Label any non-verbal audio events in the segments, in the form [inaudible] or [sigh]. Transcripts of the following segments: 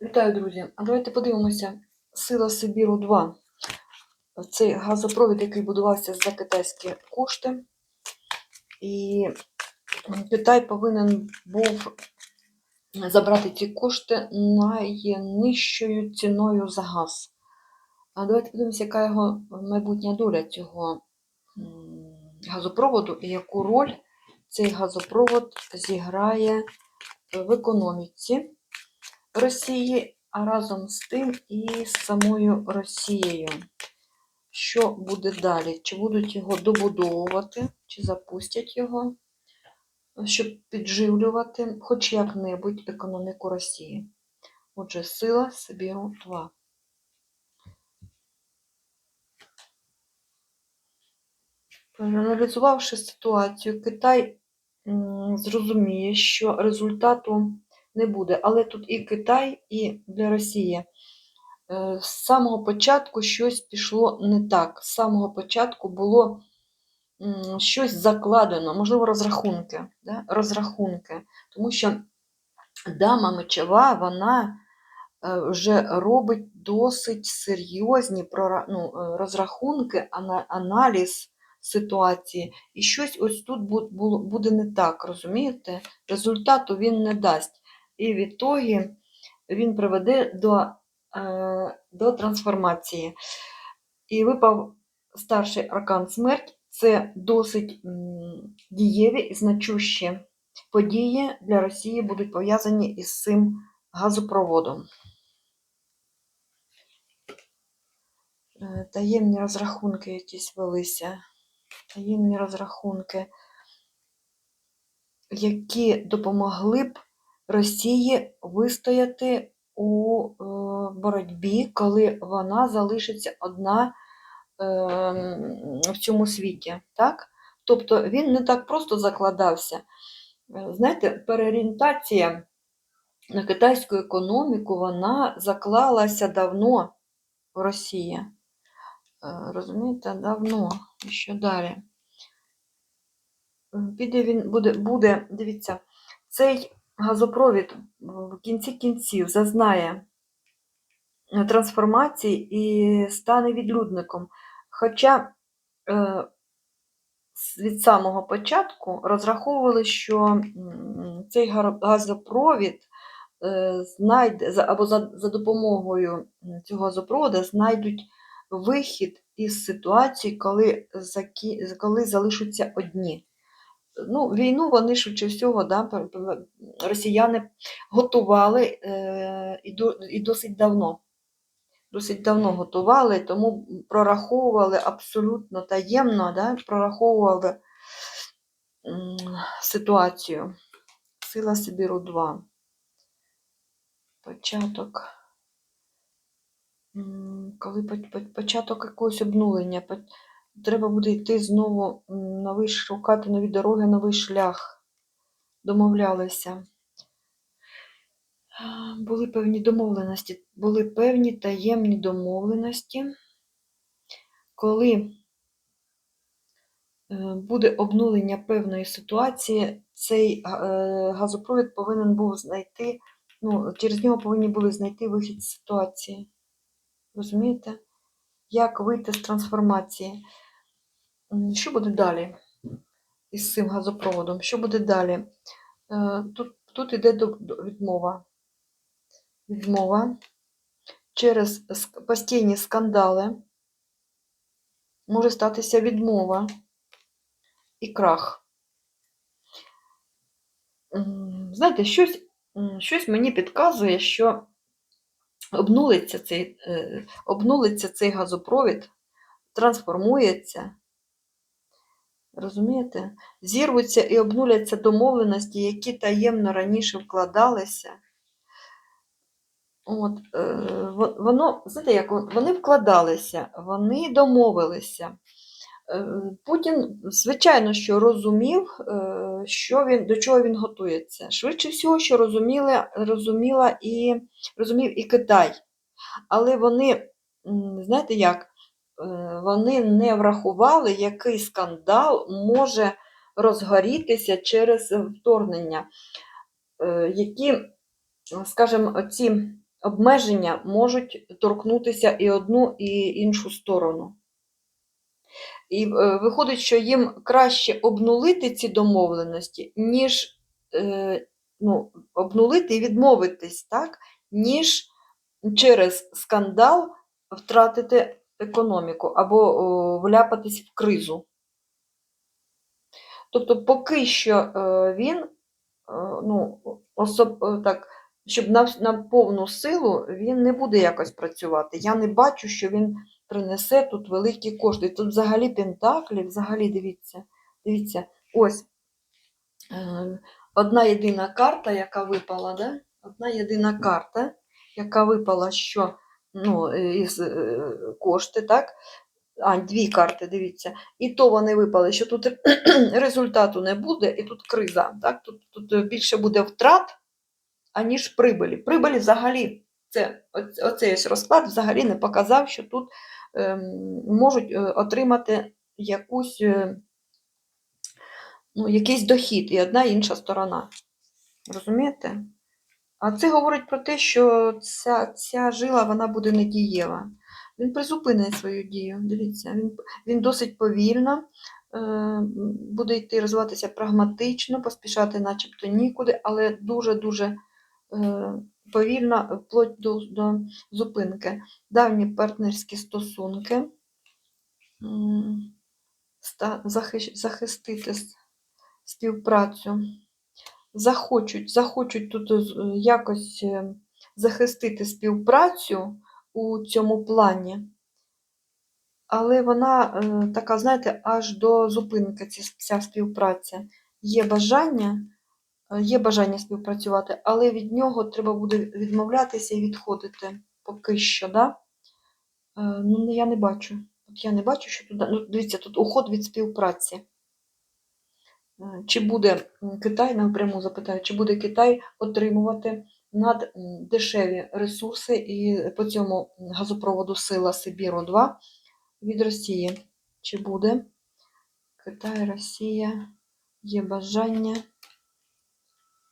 Вітаю, друзі! А давайте подивимося Сила Сибіру 2. Це газопровід, який будувався за китайські кошти. І Китай повинен був забрати ці кошти найнижчою ціною за газ. А давайте подивимося, яка його майбутня доля цього газопроводу і яку роль цей газопровод зіграє в економіці. Росії, а разом з тим і з самою Росією. Що буде далі? Чи будуть його добудовувати, чи запустять його, щоб підживлювати хоч як-небудь економіку Росії? Отже, сила Сибіру 2. Проаналізувавши ситуацію, Китай зрозуміє, що результату не буде. Але тут і Китай, і для Росії. Е, З самого початку щось пішло не так. З самого початку було щось закладено, можливо, розрахунки. Да? розрахунки. Тому що дама мечова, вона е, вже робить досить серйозні ну, е, розрахунки, аналіз ситуації. І щось ось тут буде не так, розумієте? Результату він не дасть. І в ітогі він приведе до, е, до трансформації. І випав старший аркан смерть. Це досить дієві і значущі події для Росії будуть пов'язані із цим газопроводом. Е, Таємні розрахунки якісь велися. Таємні розрахунки, які допомогли б Росії вистояти у е, боротьбі, коли вона залишиться одна ем, в цьому світі. Так? Тобто він не так просто закладався. Е, Знаєте, переорієнтація на китайську економіку вона заклалася давно в Росії. Е, Розумієте, давно. І що далі? Піде він буде, буде, дивіться, цей газопровід в кінці кінців зазнає е, трансформації і стане відлюдником. Хоча е, від самого початку розраховували, що цей газопровід е, знайде або за, за допомогою цього газопроводу знайдуть вихід із ситуації, коли, коли залишаться одні. Ну, війну вони швидше всього, да, росіяни готували е, і, до, і досить давно. Досить давно готували, тому прораховували абсолютно таємно, да, прораховували ситуацію. Сила Сибіру 2. Початок. Коли по- по- початок якогось обнулення, треба буде йти знову новий, шукати нові дороги, новий шлях. Домовлялися. Були певні домовленості, були певні таємні домовленості, коли е, буде обнулення певної ситуації, цей е, газопровід повинен був знайти, ну, через нього повинні були знайти вихід з ситуації. Розумієте? Як вийти з трансформації? Що буде далі із цим газопроводом? Що буде далі? Е, Тут, тут до- відмова. Відмова через постійні скандали може статися відмова і крах. Знаєте, щось, щось мені підказує, що обнулиться цей, е, обнулиться цей газопровід, трансформується. Розумієте? Зірвуться і обнуляться домовленості, які таємно раніше вкладалися. От, е, воно, знаєте, як вони вкладалися, вони домовилися. Е, Путін, звичайно, що розумів, е, що він, до чого він готується. Швидше всього, що розуміли, розуміла і, розумів і Китай. Але вони, знаєте як, вони не врахували, який скандал може розгорітися через вторгнення, е, які, скажімо, ці обмеження можуть торкнутися і одну, і іншу сторону. І е, виходить, що їм краще обнулити ці домовленості, ніж е, ну, обнулити і відмовитись, так? ніж через скандал втратити економіку або вляпатись в кризу. Тобто, поки що е, він, е, ну, особ, е, так, щоб на, на повну силу він не буде якось працювати. Я не бачу, що він принесе тут великі кошти. Тут взагалі пентаклі, взагалі дивіться, дивіться, ось одна єдина карта, яка випала, да? одна єдина карта, яка випала, що ну, е, із е, кошти, так? А, дві карти, дивіться. І то вони випали, що тут [clears throat] результату не буде, і тут криза. Так? Тут, тут більше буде втрат, аніж прибилі. Прибилі взагалі, це, оцей ось розклад взагалі не показав, що тут ем, можуть е, отримати якусь, е, ну, якийсь дохід і одна і інша сторона. Розумієте? А це говорить про те, що ця, ця жила вона буде недієва. Він призупинить свою дію. Дивіться, він, він досить повільно е, буде йти розвиватися прагматично, поспішати начебто нікуди, але дуже-дуже е, повільно, вплоть до, до зупинки. Давні партнерські стосунки. Захистити співпрацю. Захочуть, захочуть тут е, якось е, захистити співпрацю у цьому плані, але вона е, така, знаєте, аж до зупинки ця співпраця. Є бажання, е, є бажання співпрацювати, але від нього треба буде відмовлятися і відходити поки що. Да? Е, Ну, я не бачу. От я не бачу, що туди. Ну, дивіться, тут уход від співпраці. Чи буде Китай, напряму запитаю, чи буде Китай отримувати над м, дешеві ресурси і по цьому газопроводу Сила Сибіру 2 від Росії? Чи буде Китай, Росія, є бажання,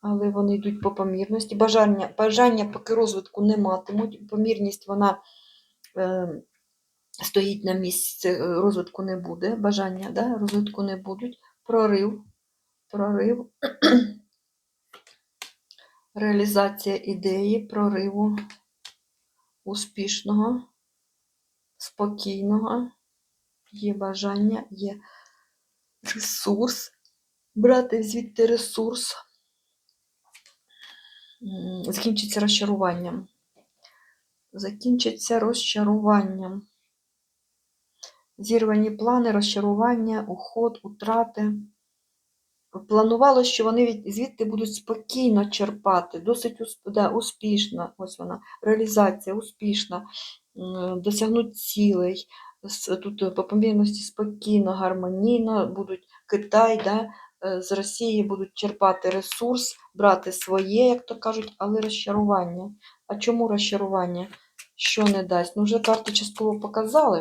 але вони йдуть по помірності. Бажання, бажання поки розвитку не матимуть. Помірність вона е, стоїть на місці, е, розвитку не буде. Бажання да, розвитку не будуть. Прорив прорив, реалізація ідеї, прориву успішного, спокійного, є бажання, є ресурс, брати звідти ресурс, закінчиться розчаруванням. Закінчиться розчаруванням. Зірвані плани, розчарування, уход, утрати. Планувало, що вони звідти будуть спокійно черпати, досить да, успішна, ось вона, реалізація успішна, досягнуть цілей, тут е, по помірності спокійно, гармонійно будуть Китай, да, е, з Росії будуть черпати ресурс, брати своє, як то кажуть, але розчарування. А чому розчарування? Що не дасть? Ну, вже карти частково показали.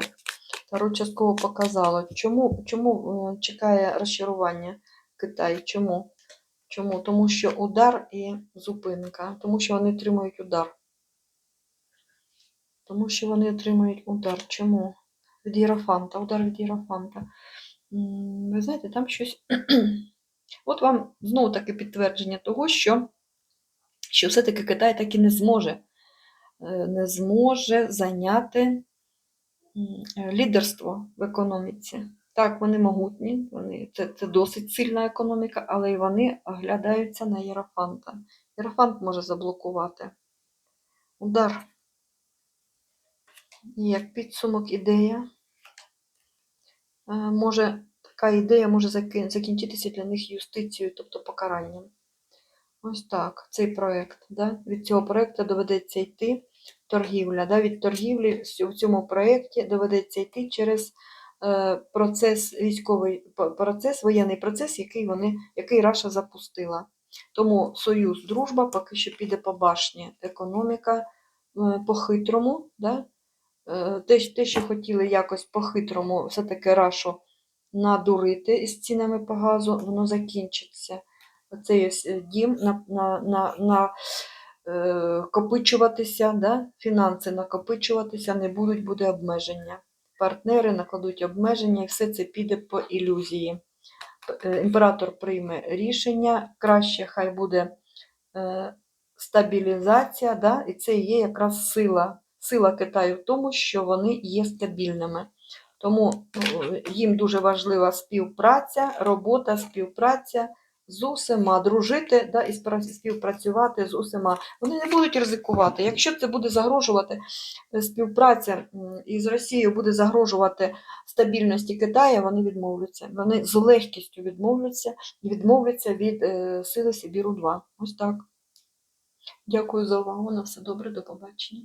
Таро частково показало. Чому, чому е, чекає розчарування? Китай. Чому? Чому? Тому що удар і зупинка. Тому що вони отримують удар. Тому що вони отримують удар. Чому? Від Єрофанта, удар від Єрофанта. Ви знаєте, там щось. [clears throat] От вам знову таки підтвердження того, що, що все-таки Китай так і не зможе, е, не зможе зайняти е, лідерство в економіці. Так, вони могутні, вони, це, це досить сильна економіка, але й вони оглядаються на Єрофанта. Єрофант може заблокувати. Удар. І як підсумок ідея. Е, Може, така ідея може закінчитися для них юстицією, тобто покаранням. Ось так, цей проєкт. Да? Від цього проєкту доведеться йти торгівля. Да? Від торгівлі в цьому- проєкті доведеться йти через процес, військовий процес, воєнний процес, який, вони, який Раша запустила. Тому союз, дружба поки що піде по башні. Економіка е, по-хитрому. Да? Е, Те, те, що хотіли якось по-хитрому все-таки Рашу надурити із цінами по газу, воно закінчиться. Е, дім на, на, на, на е, копичуватися, да? фінанси накопичуватися, не будуть, буде обмеження. Партнери накладуть обмеження і все це піде по ілюзії. Е, Імператор прийме рішення, краще хай буде е, стабілізація, да? і це є якраз сила. Сила Китаю в тому, що вони є стабільними. Тому ну, їм дуже важлива співпраця, робота, співпраця з усіма, дружити да, і співпрацювати з усіма. Вони не будуть ризикувати. Якщо це буде загрожувати е, співпраця із Росією буде загрожувати стабільності Китаю, вони відмовляться. Вони з легкістю відмовляться і відмовляться від е, сили Сибіру 2. Ось так. Дякую за увагу. На все добре, до побачення.